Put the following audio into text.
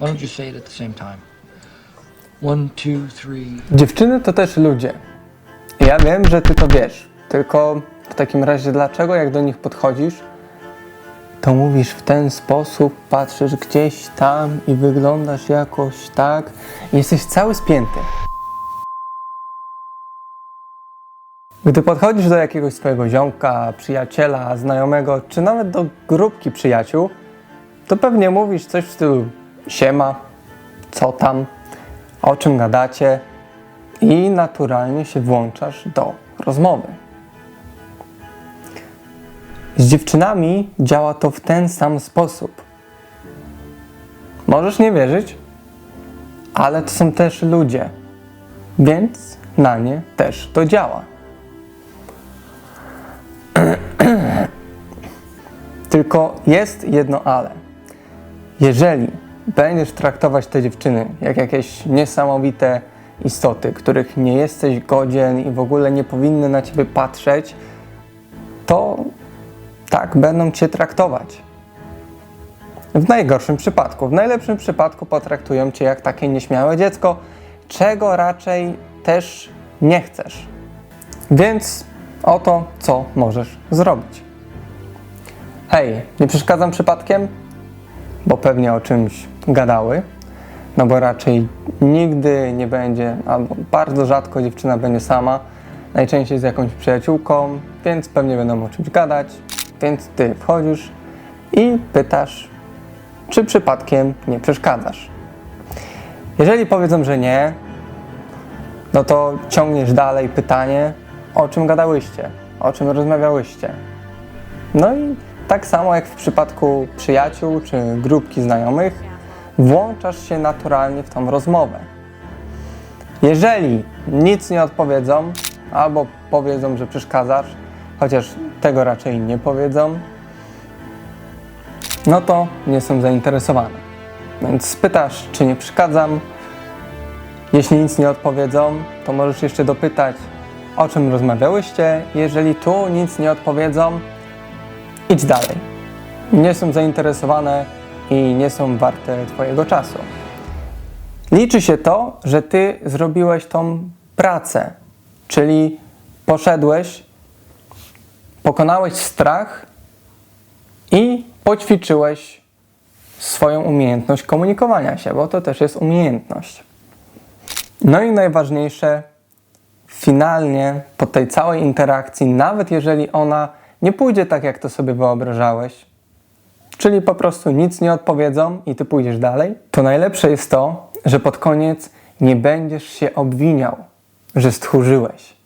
Why don't you say it at the same time? One, two, three. Dziewczyny to też ludzie. Ja wiem, że ty to wiesz. Tylko w takim razie dlaczego jak do nich podchodzisz, to mówisz w ten sposób, patrzysz gdzieś tam i wyglądasz jakoś tak jesteś cały spięty. Gdy podchodzisz do jakiegoś swojego ziomka, przyjaciela, znajomego, czy nawet do grupki przyjaciół, to pewnie mówisz coś w stylu siema, co tam, o czym gadacie i naturalnie się włączasz do rozmowy. Z dziewczynami działa to w ten sam sposób. Możesz nie wierzyć, ale to są też ludzie, więc na nie też to działa. Tylko jest jedno ale. Jeżeli będziesz traktować te dziewczyny jak jakieś niesamowite istoty, których nie jesteś godzien i w ogóle nie powinny na ciebie patrzeć, to tak będą cię traktować. W najgorszym przypadku. W najlepszym przypadku potraktują cię jak takie nieśmiałe dziecko, czego raczej też nie chcesz. Więc oto co możesz zrobić. Hej, nie przeszkadzam przypadkiem? Bo pewnie o czymś gadały. No bo raczej nigdy nie będzie, albo bardzo rzadko dziewczyna będzie sama, najczęściej z jakąś przyjaciółką, więc pewnie będą o czymś gadać. Więc ty wchodzisz i pytasz, czy przypadkiem nie przeszkadzasz. Jeżeli powiedzą, że nie, no to ciągniesz dalej pytanie, o czym gadałyście, o czym rozmawiałyście. No i tak samo jak w przypadku przyjaciół czy grupki znajomych, włączasz się naturalnie w tą rozmowę. Jeżeli nic nie odpowiedzą, albo powiedzą, że przeszkadzasz, chociaż tego raczej nie powiedzą, no to nie są zainteresowane. Więc spytasz, czy nie przeszkadzam. Jeśli nic nie odpowiedzą, to możesz jeszcze dopytać, o czym rozmawiałyście. Jeżeli tu nic nie odpowiedzą, idź dalej. Nie są zainteresowane i nie są warte Twojego czasu. Liczy się to, że Ty zrobiłeś tą pracę, czyli poszedłeś, pokonałeś strach i poćwiczyłeś swoją umiejętność komunikowania się, bo to też jest umiejętność. No i najważniejsze, finalnie po tej całej interakcji, nawet jeżeli ona nie pójdzie tak, jak to sobie wyobrażałeś, czyli po prostu nic nie odpowiedzą i ty pójdziesz dalej, to najlepsze jest to, że pod koniec nie będziesz się obwiniał, że stchórzyłeś.